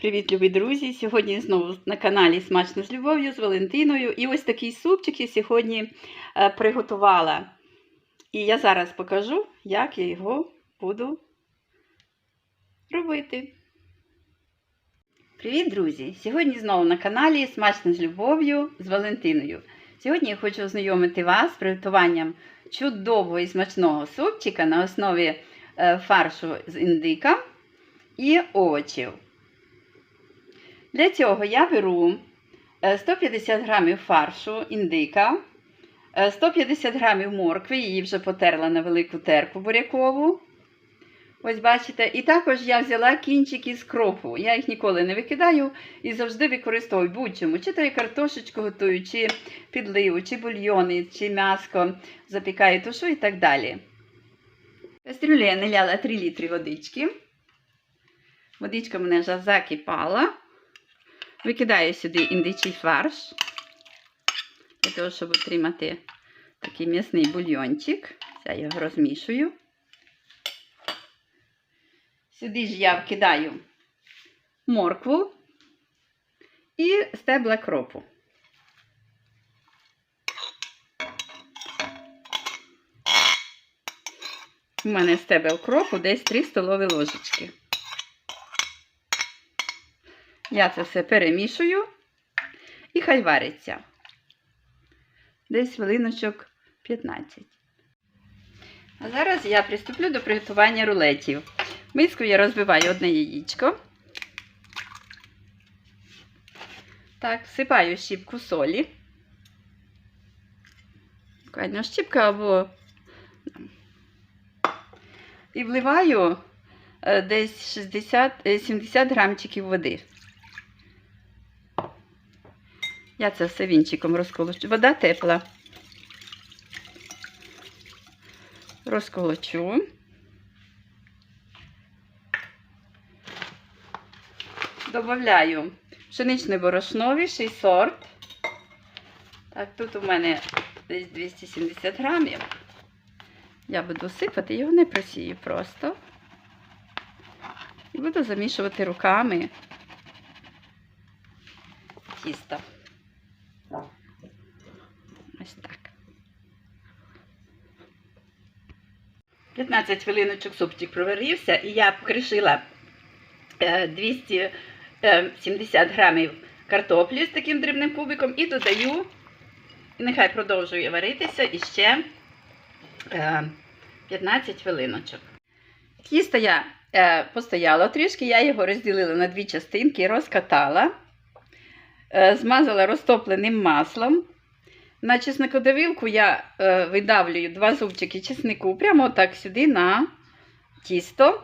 Привіт, любі друзі! Сьогодні знову на каналі Смачно з любов'ю з Валентиною. І ось такий супчик я сьогодні е, приготувала. І я зараз покажу, як я його буду робити. Привіт, друзі! Сьогодні знову на каналі Смачно з любов'ю з Валентиною. Сьогодні я хочу ознайомити вас з приготуванням чудового і смачного супчика на основі е, фаршу з індика і овочів. Для цього я беру е, 150 грамів фаршу індика, е, 150 грамів моркви, її вже потерла на велику терку бурякову. Ось бачите, і також я взяла кінчики з кропу. Я їх ніколи не викидаю і завжди використовую будь-чому. Чи то я картошечку готую, чи підливу, чи бульйони, чи м'яско запікаю тушу і так далі. Кастрюлю я наляла 3 літри водички. Водичка мене вже закипала. Викидаю сюди індичий фарш, для того, щоб отримати такий м'ясний бульйончик. Я його розмішую. Сюди ж я вкидаю моркву і стебла кропу. У мене стебел кропу десь 3 столові ложечки. Я це все перемішую і хай вариться. Десь хвилиночок 15. А зараз я приступлю до приготування рулетів. Миску я розбиваю одне яєчко. Так, всипаю щіпку солі. Буквально щіпка або. І вливаю е, десь 60, е, 70 грамчиків води. Я це все вінчиком розколочу. Вода тепла. Розколочу. Добавляю пшеничне борошно, вищий сорт. Так, тут у мене десь 270 грамів. Я буду сипати, його не просію просто. І буду замішувати руками тісто. Ось так. 15 хвилиночок супчик проварився, і я покришила е, 270 грамів картоплі з таким дрібним кубиком і додаю, і нехай продовжує варитися іще е, 15 хвилиночок. Тісто я е, постояла трішки, я його розділила на дві частинки, розкатала, е, змазала розтопленим маслом. На чесникодавілку я е, видавлюю два зубчики чеснику прямо отак сюди на тісто.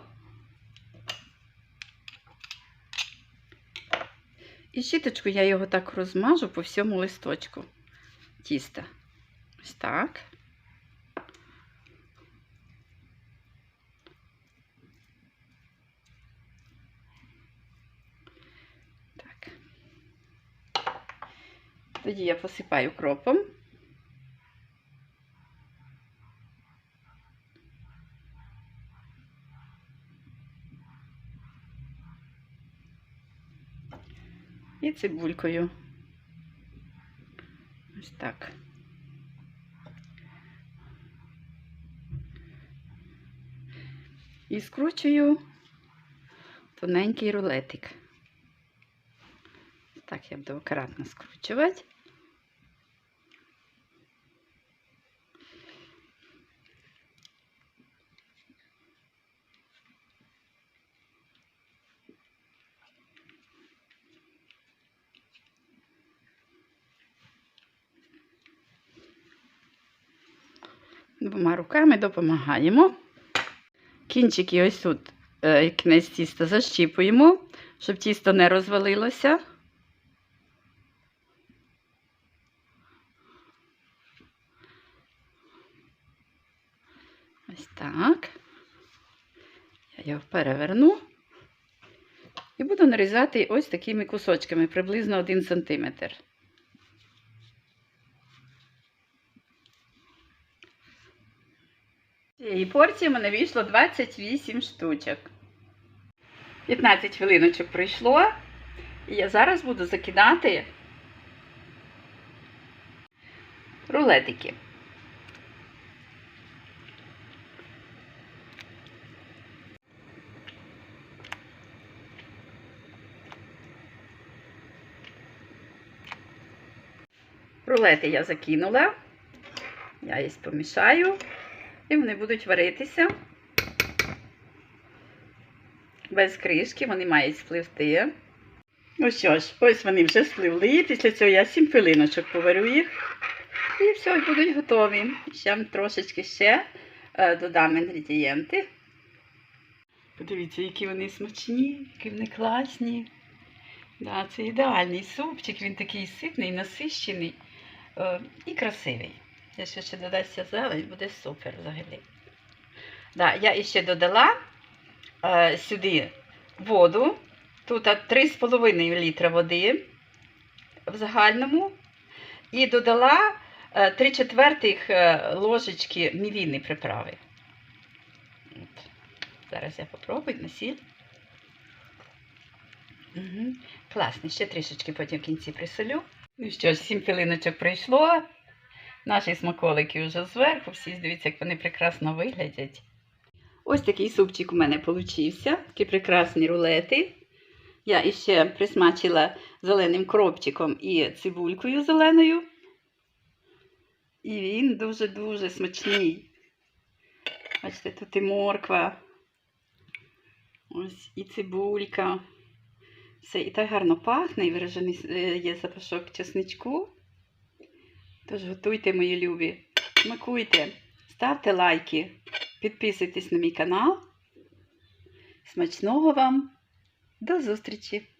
І щіточку я його так розмажу по всьому листочку тіста. Ось так. Так. Тоді я посипаю кропом. І цибулькою. Ось так. І скручую тоненький рулетик. Так я буду акуратно скручувати. Двома руками допомагаємо. Кінчики ось тут е, кінець тіста защіпуємо, щоб тісто не розвалилося. Ось так. Я його переверну і буду нарізати ось такими кусочками, приблизно 1 см. Цієї порції мене вийшло 28 штучок. 15 хвилиночок пройшло. І я зараз буду закидати рулетики. Рулети я закинула. Я їх помішаю. І вони будуть варитися. Без кришки, вони мають спливти. Ну що ж, ось вони вже спливли. Після цього я 7 хвилиночок поварю їх. І все, будуть готові. Ще трошечки ще е, додам інгредієнти. Подивіться, які вони смачні, які вони класні. Да, це ідеальний супчик, він такий ситний, насищений е, і красивий. Якщо ще додасться зелень, буде супер взагалі. Да, я іще додала е, сюди воду. Тут 3,5 літра води в загальному. І додала 3 четвертих е, ложечки мівіни приправи. От. Зараз я попробую на сіль. Угу. Класно, ще трішечки потім в кінці присолю. Ну що ж, 7 хвилиночок пройшло. Наші смаколики вже зверху. Всі дивіться, як вони прекрасно виглядять. Ось такий супчик у мене получився. Такі прекрасні рулети. Я іще присмачила зеленим кропчиком і цибулькою зеленою. І він дуже-дуже смачний. Бачите, тут і морква. Ось і цибулька. Все і так гарно пахне, і виражений е, є запашок чесничку. Тож готуйте, мої любі, смакуйте, ставте лайки, підписуйтесь на мій канал. Смачного вам! До зустрічі!